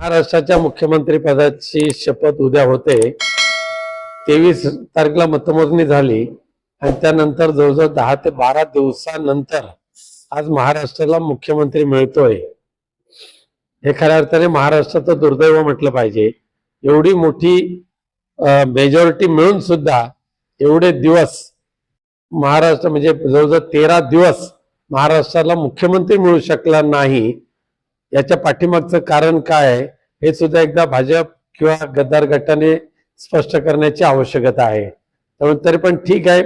महाराष्ट्राच्या मुख्यमंत्री पदाची शपथ उद्या होते. तेवीस तारखेला मतमोजणी झाली आणि त्यानंतर जवळजवळ दहा ते बारा दिवसानंतर आज महाराष्ट्राला मुख्यमंत्री मिळतोय. हे खऱ्या अर्थाने महाराष्ट्राचं दुर्दैव म्हटलं पाहिजे. एवढी मोठी मेजॉरिटी मिळून सुद्धा एवढे दिवस महाराष्ट्र म्हणजे जवळजवळ तेरा दिवस महाराष्ट्राला मुख्यमंत्री मिळू शकला नाही. याच्या पाठीमागचं कारण काय आहे? हे सुद्धा एकदा भाजप किंवा गद्दार गटाने स्पष्ट करण्याची आवश्यकता आहे. त्यामुळे तरी पण ठीक आहे.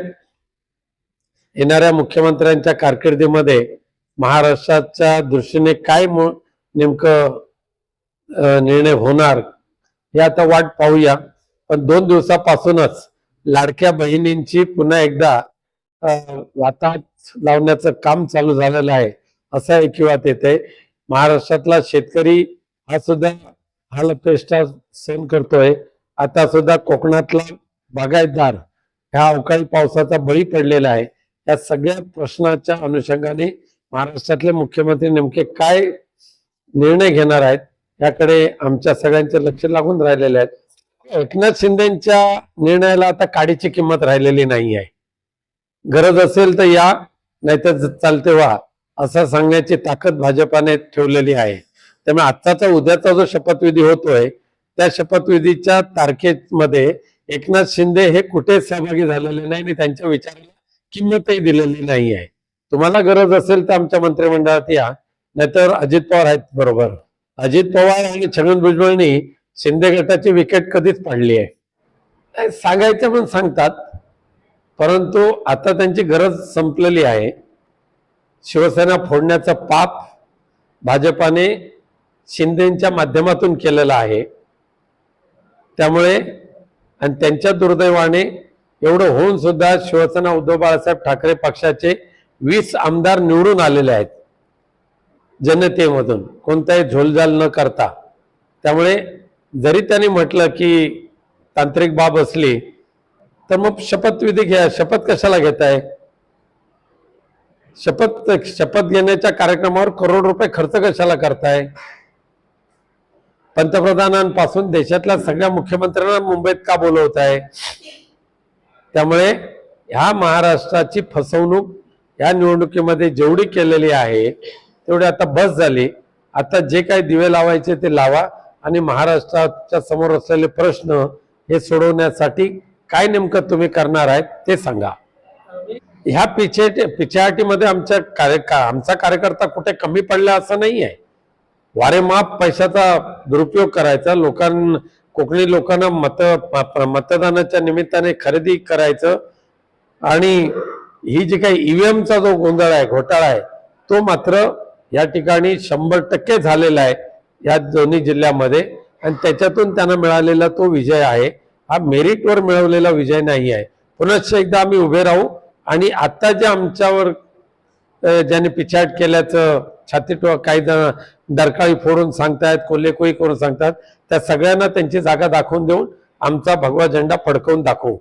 येणाऱ्या मुख्यमंत्र्यांच्या कारकिर्दीमध्ये महाराष्ट्राच्या दृष्टीने काय नेमकं निर्णय होणार हे आता वाट पाहूया. पण दोन दिवसापासूनच लाडक्या बहिणींची पुन्हा एकदा अं, वाताहत लावण्याचं काम चालू झालेलं आहे. असं ऐकिवात येते महाराष्ट्रातला शेतकरी हा सुद्धा हालपेष्टा सहन करतोय. आता सुद्धा कोकणातला बागायतदार ह्या अवकाळी पावसाचा बळी पडलेला आहे. या सगळ्या प्रश्नाच्या अनुषंगाने महाराष्ट्रातले मुख्यमंत्री नेमके काय निर्णय घेणार आहेत याकडे आमच्या सगळ्यांचे लक्ष लागून राहिलेले आहेत. एकनाथ शिंदेच्या निर्णयाला आता काडीची किंमत राहिलेली नाही आहे. गरज असेल तर या नाहीतर चालते व्हा असं सांगण्याची ताकद भाजपाने ठेवलेली आहे. त्यामुळे आत्ताचा उद्याचा जो शपथविधी होतोय त्या शपथविधीच्या तारखेमध्ये एकनाथ शिंदे हे कुठे सहभागी झालेले नाही आणि त्यांच्या विचाराला किंमतही दिलेली नाही आहे. तुम्हाला गरज असेल तर आमच्या मंत्रिमंडळात या नाहीतर अजित पवार आहेत बरोबर. अजित पवार आणि छगन भुजबळनी शिंदे गटाची विकेट कधीच पाडली आहे. सांगायचं पण सांगतात परंतु आता त्यांची गरज संपलेली आहे. शिवसेना फोडण्याचं पाप भाजपाने शिंदेच्या माध्यमातून केलेलं आहे. त्यामुळे आणि त्यांच्या दुर्दैवाने एवढं होऊन सुद्धा शिवसेना उद्धव बाळासाहेब ठाकरे पक्षाचे वीस आमदार निवडून आलेले आहेत. जनतेमधून. कोणताही झोलझाल न करता. त्यामुळे जरी त्यांनी म्हटलं की तांत्रिक बाब असली तर मग शपथविधी घ्या. शपथ कशाला घेताय? शपथ शपथ घेण्याच्या कार्यक्रमावर करोड रुपये खर्च कशाला करताय? पंतप्रधानांपासून देशातल्या सगळ्या मुख्यमंत्र्यांना मुंबईत का बोलवत आहे? त्यामुळे ह्या महाराष्ट्राची फसवणूक या निवडणुकीमध्ये जेवढी केलेली आहे तेवढी आता बस झाली. आता जे काही दिवे लावायचे ते लावा आणि महाराष्ट्राच्या समोर असलेले प्रश्न हे सोडवण्यासाठी काय नेमकं तुम्ही करणार आहेत ते सांगा. ह्या पिछे पिछाहाटीमध्ये आमच्या कार्य आमचा कार्यकर्ता कुठे कमी पडला असं नाही आहे वारेमाप पैशाचा दुरुपयोग करायचा लोकां कोकणी लोकांना मत प- मतदानाच्या निमित्ताने खरेदी करायचं. आणि ही जी काही ईव्हीएमचा जो गोंधळ आहे घोटाळा आहे तो मात्र या ठिकाणी शंभर टक्के झालेला आहे या दोन्ही जिल्ह्यामध्ये. आणि त्याच्यातून त्यांना मिळालेला तो विजय आहे. हा मेरिटवर मिळवलेला विजय नाही आहे. पुनश्च एकदा आम्ही उभे राहू आणि आत्ता जे आमच्यावर ज्याने ज्यांनी पिछाट केल्याचं छाती टो- काही जण दरकाळी फोडून सांगतायत कोल्हेकोई करून सांगतात त्या सगळ्यांना त्यांची जागा दाखवून देऊन आमचा भगवा झेंडा फडकवून दाखवू.